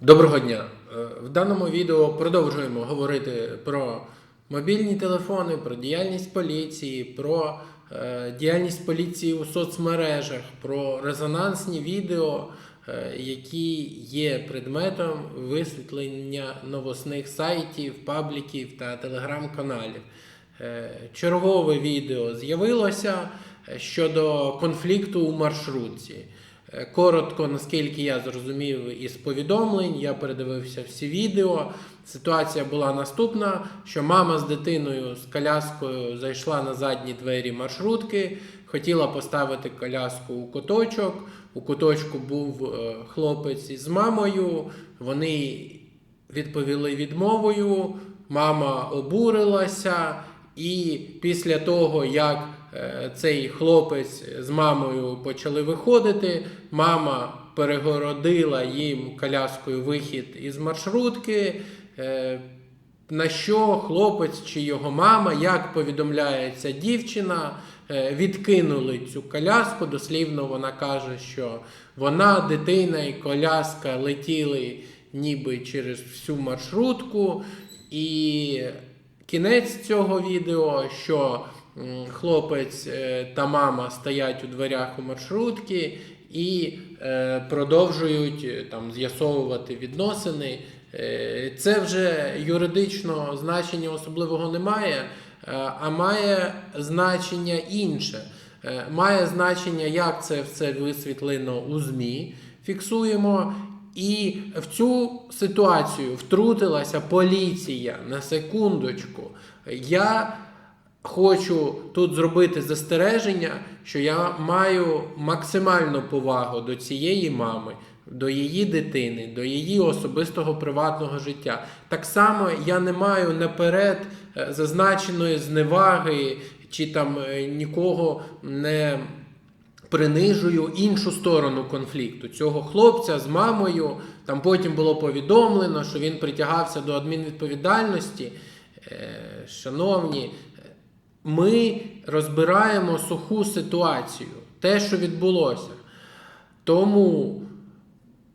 Доброго дня! Е, В даному відео продовжуємо говорити про мобільні телефони, про діяльність поліції, про е, діяльність поліції у соцмережах, про резонансні відео, е, які є предметом висвітлення новосних сайтів, пабліків та телеграм-каналів. Чергове відео з'явилося щодо конфлікту у маршрутці. Е, Коротко, наскільки я зрозумів із повідомлень, я передивився всі відео. Ситуація була наступна: що мама з дитиною з коляскою зайшла на задні двері маршрутки, хотіла поставити коляску у куточок. У куточку був е, хлопець із мамою. Вони відповіли відмовою. Мама обурилася, і після того, як цей хлопець з мамою почали виходити, мама перегородила їм коляскою вихід із маршрутки. е, На що хлопець чи його мама, як повідомляється дівчина, е, відкинули цю коляску. Дослівно вона каже, що вона, дитина і коляска летіли ніби через всю маршрутку. І кінець цього відео, що хлопець е, та мама стоять у дверях у маршрутки і е, продовжують е, там з'ясовувати відносини. Це вже юридично значення особливого немає, а має значення інше. Має значення, як це все висвітлено у ЗМІ. Фіксуємо. І в цю ситуацію втрутилася поліція на секундочку. Я хочу тут зробити застереження, що я маю максимальну повагу до цієї мами, до її дитини, до її особистого приватного життя. Так само я не маю наперед е, зазначеної зневаги чи там е, нікого не принижую іншу сторону конфлікту. Цього хлопця з мамою. Там потім було повідомлено, що він притягався до адмінвідповідальності. Е, Шановні, ми розбираємо суху ситуацію, те, що відбулося. Тому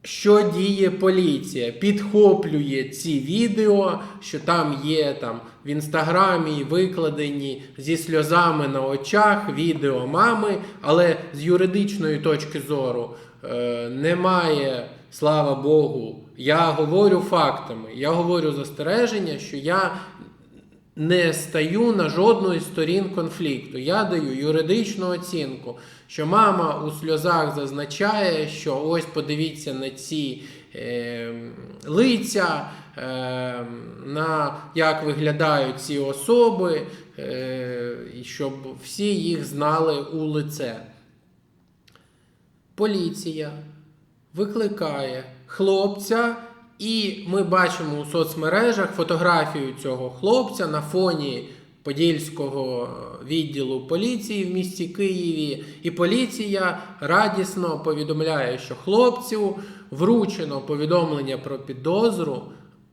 що діє поліція? Підхоплює ці відео, що там є там в інстаграмі викладені зі сльозами на очах відео мами, але з юридичної точки зору е, немає, слава Богу. Я говорю фактами, я говорю застереження, що я не стаю на жодної з сторін конфлікту. Я даю юридичну оцінку, що мама у сльозах зазначає, що ось подивіться на ці е, лиця, е, на як виглядають ці особи, е, щоб всі їх знали у лице. Поліція викликає хлопця, і ми бачимо у соцмережах фотографію цього хлопця на фоні Подільського відділу поліції в місті Києві. І поліція радісно повідомляє, що хлопцю вручено повідомлення про підозру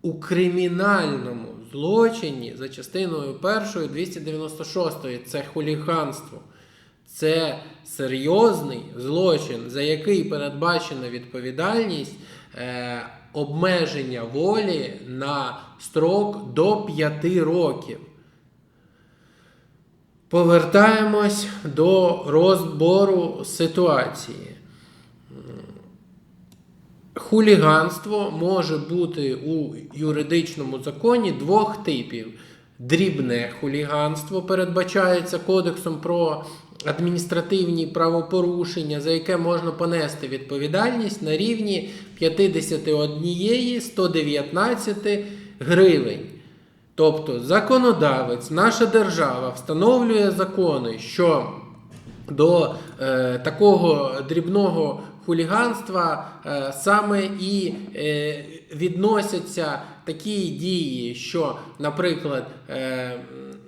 у кримінальному злочині за частиною 1 296 це хуліганство. Це серйозний злочин, за який передбачена відповідальність е, обмеження волі на строк до 5 років. Повертаємось до розбору ситуації. Хуліганство може бути у юридичному законі двох типів. Дрібне хуліганство передбачається Кодексом про адміністративні правопорушення, за яке можна понести відповідальність на рівні 51 119 гривень. Тобто законодавець, наша держава встановлює закони, що до е, такого дрібного хуліганства е, саме і е, відносяться такі дії, що, наприклад, е,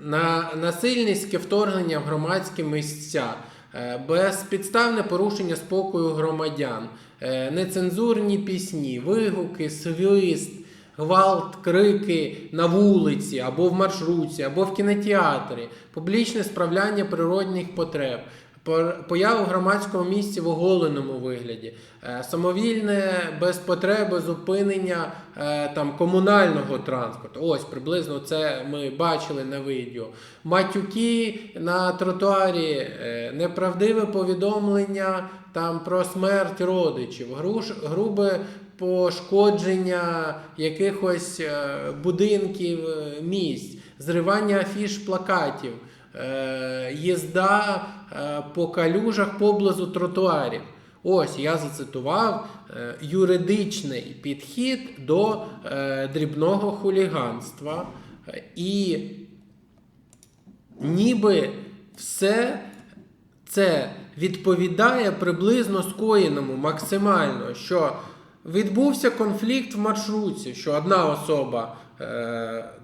на насильницьке вторгнення в громадські місця, е, безпідставне порушення спокою громадян, е, нецензурні пісні, вигуки, свист. Гвалт, крики на вулиці, або в маршрутці, або в кінотеатрі, публічне справляння природних потреб, поява в громадському місці в оголеному вигляді, е, самовільне без потреби зупинення е, там комунального транспорту. Ось приблизно це ми бачили на відео. Матюки на тротуарі, е, неправдиве повідомлення там про смерть родичів, грубе пошкодження якихось будинків, місць, зривання афіш плакатів, їзда е, по калюжах поблизу тротуарів. Ось я зацитував е, юридичний підхід до е, дрібного хуліганства. Е, І ніби все це відповідає приблизно скоєному максимально, що відбувся конфлікт в маршрутці, що одна особа е,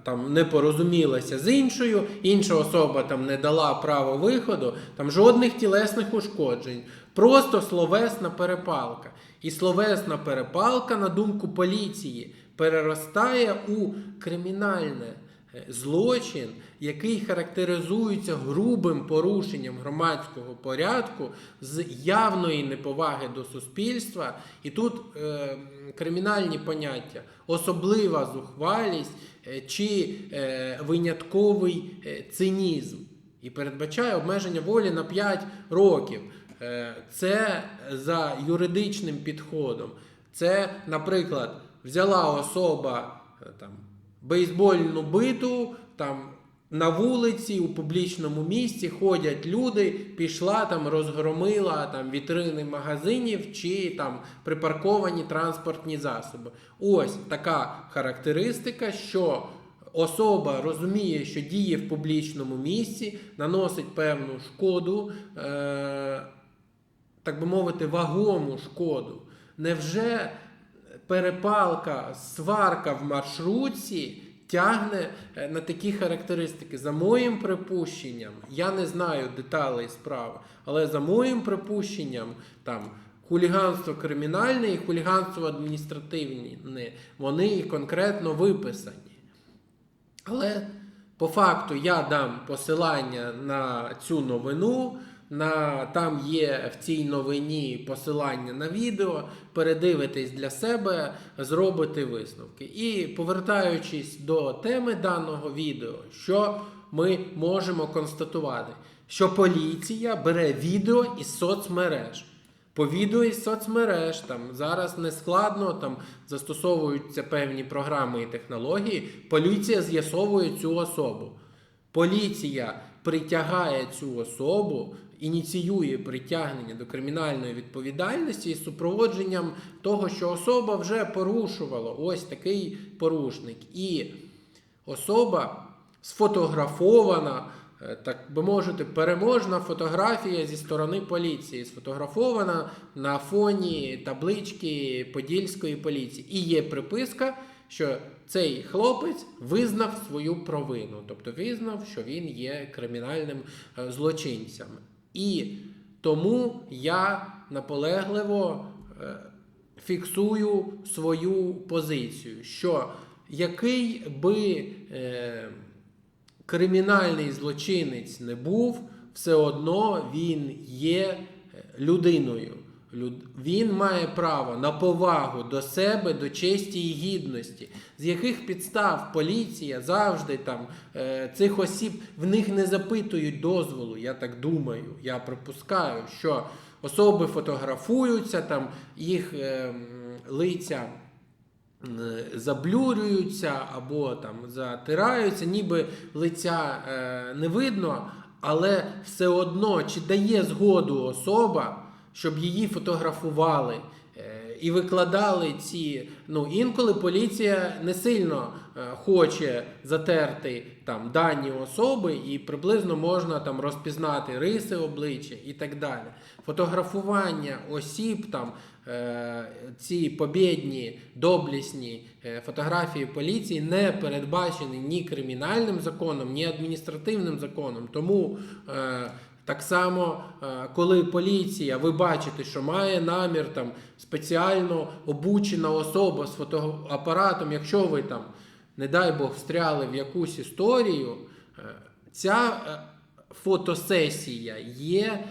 там не порозумілася з іншою, інша особа там не дала право виходу, там жодних тілесних ушкоджень, просто словесна перепалка. І словесна перепалка, на думку поліції, переростає у кримінальне е, злочин, який характеризується грубим порушенням громадського порядку з явної неповаги до суспільства. І тут е, кримінальні поняття, особлива зухвалість е, чи е, винятковий е, цинізм. І передбачає обмеження волі на 5 років. Е, Це за юридичним підходом. Це, наприклад, взяла особа е, там, бейсбольну биту, там на вулиці, у публічному місці ходять люди, пішла там, розгромила там вітрини магазинів чи там припарковані транспортні засоби. Ось така характеристика, що особа розуміє, що діє в публічному місці, наносить певну шкоду, е- так би мовити, вагому шкоду. Невже перепалка, сварка в маршрутці тягне е, на такі характеристики? За моїм припущенням, я не знаю деталей справи, але за моїм припущенням, там хуліганство кримінальне і хуліганство адміністративне, вони і конкретно виписані. Але по факту я дам посилання на цю новину. На, там є в цій новині посилання на відео. Передивитесь для себе, зробите висновки. І повертаючись до теми даного відео, що ми можемо констатувати, що поліція бере відео із соцмереж. По відео із соцмереж там зараз не складно, там застосовуються певні програми і технології. Поліція з'ясовує цю особу. Поліція притягає цю особу, ініціює притягнення до кримінальної відповідальності із супроводженням того, що особа вже порушувала ось такий порушник. І особа сфотографована, е, так би мовити, переможна фотографія зі сторони поліції, сфотографована на фоні таблички Подільської поліції. І є приписка, що цей хлопець визнав свою провину, тобто визнав, що він є кримінальним е, злочинцем. І тому я наполегливо е, фіксую свою позицію, що який би е, кримінальний злочинець не був, все одно він є е, людиною. Він має право на повагу до себе, до честі і гідності, з яких підстав поліція завжди там е, цих осіб в них не запитують дозволу. Я так думаю. Я припускаю, що особи фотографуються, там їх е, лиця заблюрюються або там затираються, ніби лиця е, не видно, але все одно чи дає згоду особа, щоб її фотографували. е, І викладали ці. Ну, інколи поліція не сильно е, хоче затерти там дані особи, і приблизно можна там розпізнати риси обличчя і так далі. Фотографування осіб, там е, ці побєдні, доблісні фотографії поліції не передбачені ні кримінальним законом, ні адміністративним законом. Тому так само, е, коли поліція, ви бачите, що має намір там спеціально обучена особа з фотоапаратом, якщо ви там, не дай Бог, встряли в якусь історію, е, ця е, фотосесія є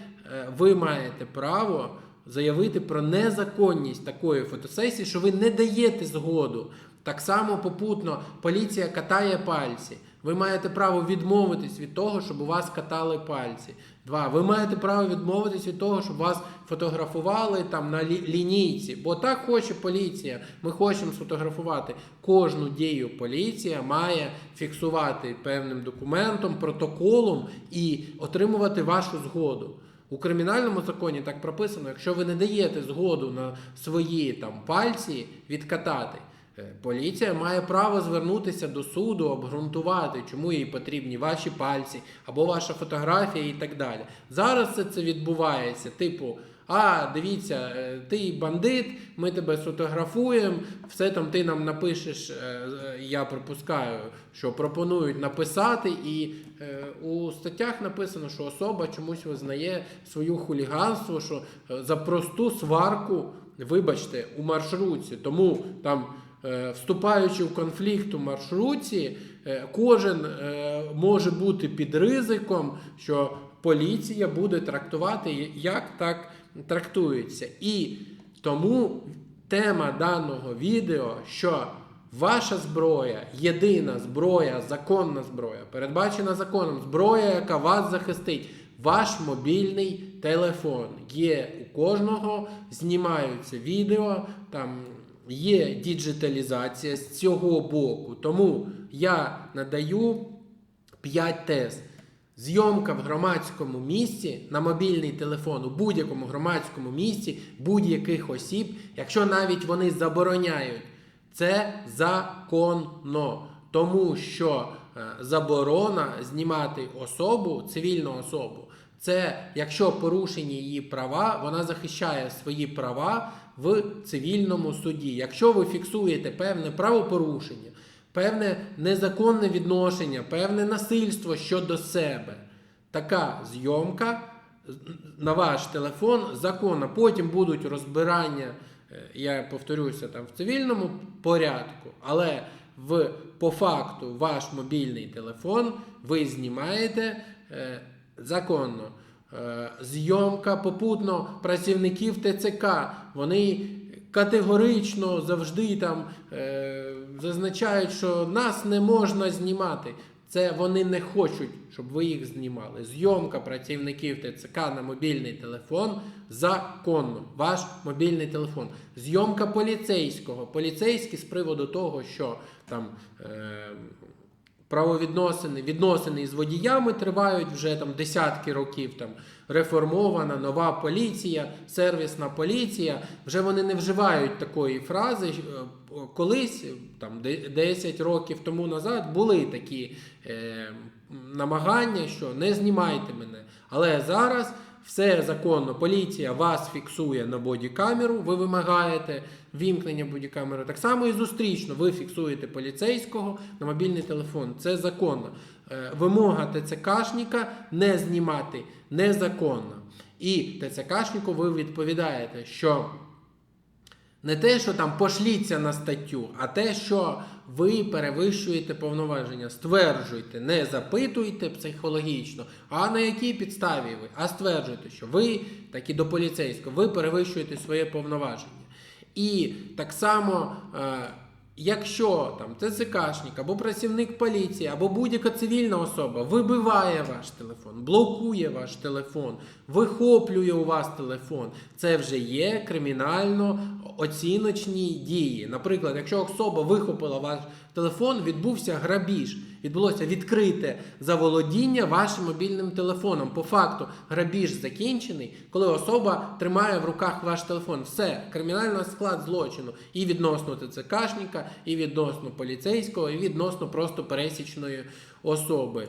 ви маєте право заявити про незаконність такої фотосесії, що ви не даєте згоду. Так само попутно поліція катає пальці. Ви маєте право відмовитись від того, щоб у вас катали пальці. Два. Ви маєте право відмовитись від того, щоб вас фотографували там на лі- лінійці. Бо так хоче поліція. Ми хочемо сфотографувати. Кожну дію поліція має фіксувати певним документом, протоколом і отримувати вашу згоду. У кримінальному законі так прописано, якщо ви не даєте згоду на свої там пальці відкатати. Е, Поліція має право звернутися до суду, обґрунтувати, чому їй потрібні ваші пальці або ваша фотографія і так далі. Зараз це, це відбувається, типу, а дивіться, е, ти бандит, ми тебе сфотографуємо, все там ти нам напишеш, е, я припускаю, що пропонують написати, і у статтях написано, що особа чомусь визнає свою хуліганство, що за просту сварку, вибачте, у маршрутці. Тому там. Е, Вступаючи в конфлікт у маршрутці, е, кожен е, може бути під ризиком, що поліція буде трактувати, як так трактується. І тому тема даного відео, що ваша зброя, єдина зброя, законна зброя, передбачена законом, зброя, яка вас захистить, ваш мобільний телефон. Є у кожного, знімаються відео, там є діджиталізація з цього боку. Тому я надаю 5 тез. Зйомка в громадському місці на мобільний телефон у будь-якому громадському місці будь-яких осіб, якщо навіть вони забороняють, це законно. Тому що е, заборона знімати особу, цивільну особу, це якщо порушені її права, вона захищає свої права в цивільному суді. Якщо ви фіксуєте певне правопорушення, певне незаконне відношення, певне насильство щодо себе, така зйомка на ваш телефон законна. Потім будуть розбирання, е, я повторюся, там в цивільному порядку, але в, по факту ваш мобільний телефон ви знімаєте е, законно. Е, Зйомка попутно працівників ТЦК. Вони категорично завжди там е, зазначають, що нас не можна знімати. Це вони не хочуть, щоб ви їх знімали. Зйомка працівників ТЦК на мобільний телефон законно. Ваш мобільний телефон. Зйомка поліцейського. Поліцейський з приводу того, що там. Е, правовідносини, відносини із водіями тривають вже там десятки років. Там реформована нова поліція, сервісна поліція. Вже вони не вживають такої фрази. Е, Колись, там 10 років тому назад, були такі е, намагання, що не знімайте мене. Але зараз. Все законно, поліція вас фіксує на бодікамеру, ви вимагаєте вімкнення бодікамери. Так само і зустрічно, ви фіксуєте поліцейського на мобільний телефон. Це законно. Е, Вимога ТЦКшника не знімати незаконна. І ТЦКшнику ви відповідаєте, що не те, що там пошліться на статтю, а те, що ви перевищуєте повноваження. Стверджуйте, не запитуйте психологічно, а на якій підставі ви, а стверджуйте, що ви, так і до поліцейського, ви перевищуєте своє повноваження. І так само, е, якщо там ТЦКшник або працівник поліції, або будь-яка цивільна особа вибиває ваш телефон, блокує ваш телефон, вихоплює у вас телефон, це вже є кримінально оціночні дії. Наприклад, якщо особа вихопила ваш телефон, відбувся грабіж. Відбулося відкрите заволодіння вашим мобільним телефоном. По факту грабіж закінчений, коли особа тримає в руках ваш телефон. Все, кримінальний склад злочину і відносно ТЦКшника, і відносно поліцейського, і відносно просто пересічної особи.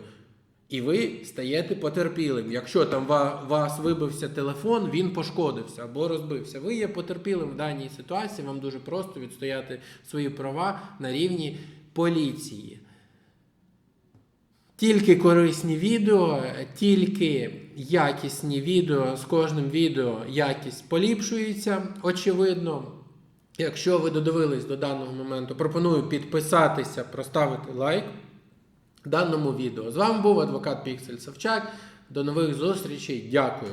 І ви стаєте потерпілим. Якщо там вас вибився телефон, він пошкодився або розбився. Ви є потерпілим в даній ситуації. Вам дуже просто відстояти свої права на рівні поліції. Тільки корисні відео, тільки якісні відео. З кожним відео якість поліпшується, очевидно. Якщо ви додивились до даного моменту, пропоную підписатися, проставити лайк даному відео. З вами був адвокат Піксель Савчак. До нових зустрічей. Дякую.